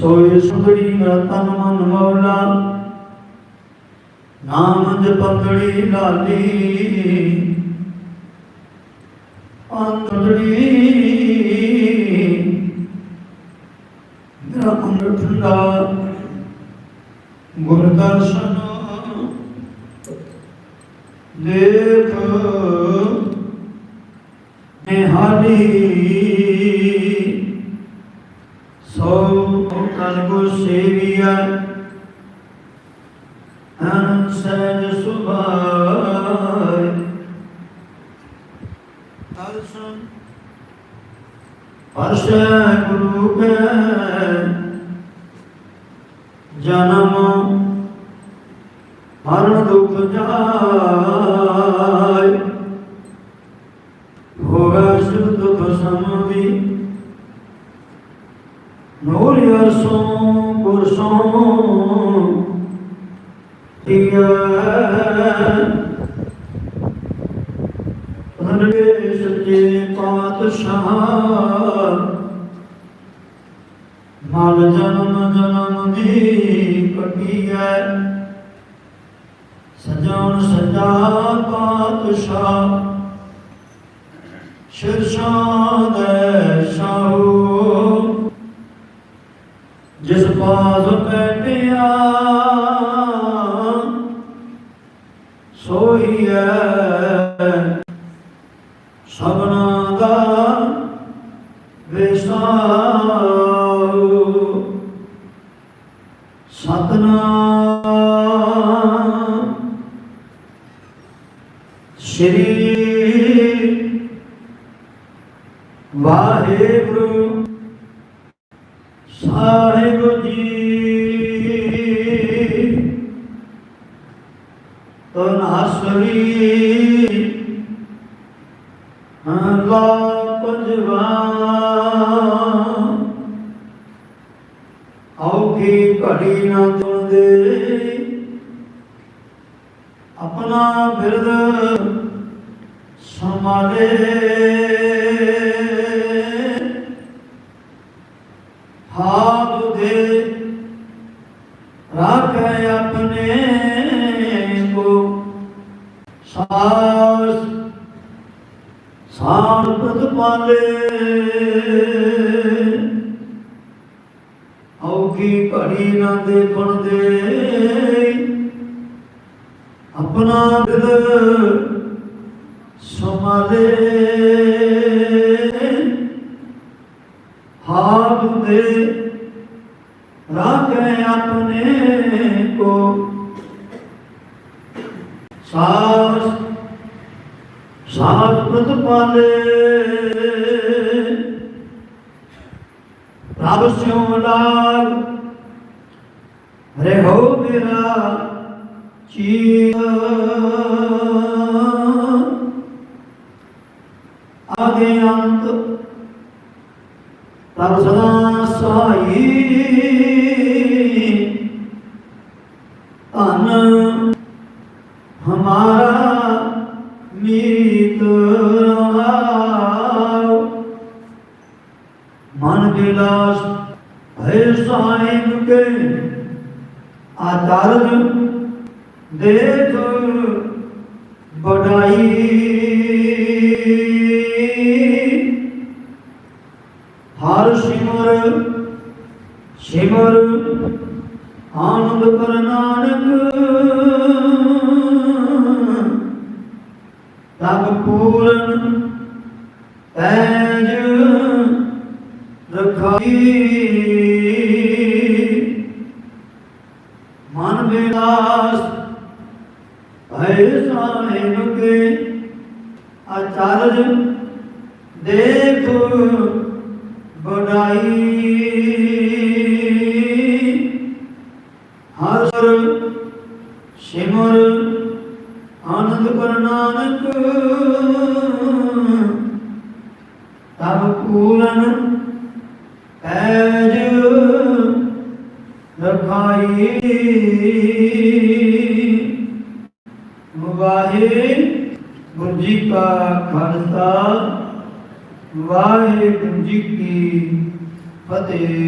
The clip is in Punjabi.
ਸੋਏ ਸੁੰਦਰੀ ਨਾ ਤਨ ਮਨ ਮੌਲਾ, ਨਾਮ ਜਪੰਦੜੀ ਲਾਲੀ। ਅੰਤੜੀ ਮੇਰਾ ਅੰਮ੍ਰਿਤ ਠੰਡਾ ਗੁਰ ਦਰਸ਼ਨ ਦੇਖ। ਨਿਹਾਲੀ ਪਰਸ਼ੈ ਗੁਰੂ ਕੈ ਜਨਮ ਮਰਨ ਦੁਖ ਜਾਇ ਹੋਵੇ ਸੁਖ ਦੁਖ ਸਮਵੀ। ਨੂਰ ਅਰਸੋਂ ਪੁਰਸੋਂ ਤੀਆ ਹਰੇ ਸੱਚੇ ਪਾਤਸ਼ਾਹ। ਮਲ ਜਨਮ ਜਨਮ ਦੀ ਕਟੀਐ ਸਜਾਉਣ ਸਜਾ ਪਾਤਸ਼ਾਹ। ਸ਼ਿਰਸ਼ਾਂ ਦੇ ਸਾਹੂ। ਜਿਸ ਪਾਸ ਬੈਠਿਆ ਸੋਈ ਹੈ ਸਭਨਾ ਦਾ ਵਿਸਾਉ ਸਤਨਾਮ। ਸ਼੍ਰੀ ਵਾਹਿਗੁਰੂ ਸਾਹਿਬ ਜੀ। ਤਨਹਸਰੀ ਹਲਾ ਪਜਵਾ। ਔਖੀ ਘੜੀ ਨਾ ਤੁੰਦੇ ਆਪਣਾ ਬਿਰਦ ਸੰਭਾਲੇ। ਹਾਥ ਦੇ ਰਾਖੇ ਆਪਣੇ ਕੋ। ਸਾਸ ਸਾਰਪਤ ਪਾਲੇ। ਔਖੀ ਘੜੀ ਨਾ ਦੇਖਣ ਦੇ। ਆਪਣਾ ਦਿਲ ਸਮਾਲੇ ਹਾਥ ਦੇ ਰਾਖੇ ਆਪਣੇ ਕੋ। ਸਾਸ ਸਾਸ ਪ੍ਰਤਪਾਲੇ ਪ੍ਰਭ ਸਿਉ ਲਾਗ ਰਹੋ ਮੇਰਾ ਚੀਤ ਆਗੇ ਅੰਤ ਤਬ ਸਦਾ ਸਾਈ ਧਨ ਹਮਾਰਾ ਹੈ ਸਾਹਿਬ ਕੇ ਆਚਾਰਜ ਦੇਖ ਬੜਾਈ ਰਖਾਈ ਮਨ ਵਿਲਾਸ ਭੈ ਸਾਹਿਬ ਕੇ ਆਚਾਰਜ ਦੇਖ ਬੜਾਈ ਹਰ ਸਿਮਰ ਆਨੰਦ ਕਰ ਨਾਨਕ। ਤਬ ਪੂਰਨ ਪੈਜ ਰਖਾਈ ਵਾਹਿਗੁਰੂ ਜੀ ਕਾ ਖਾਲਸਾ ਵਾਹਿਗੁਰੂ ਜੀ ਕੀ ਫਤਿਹ।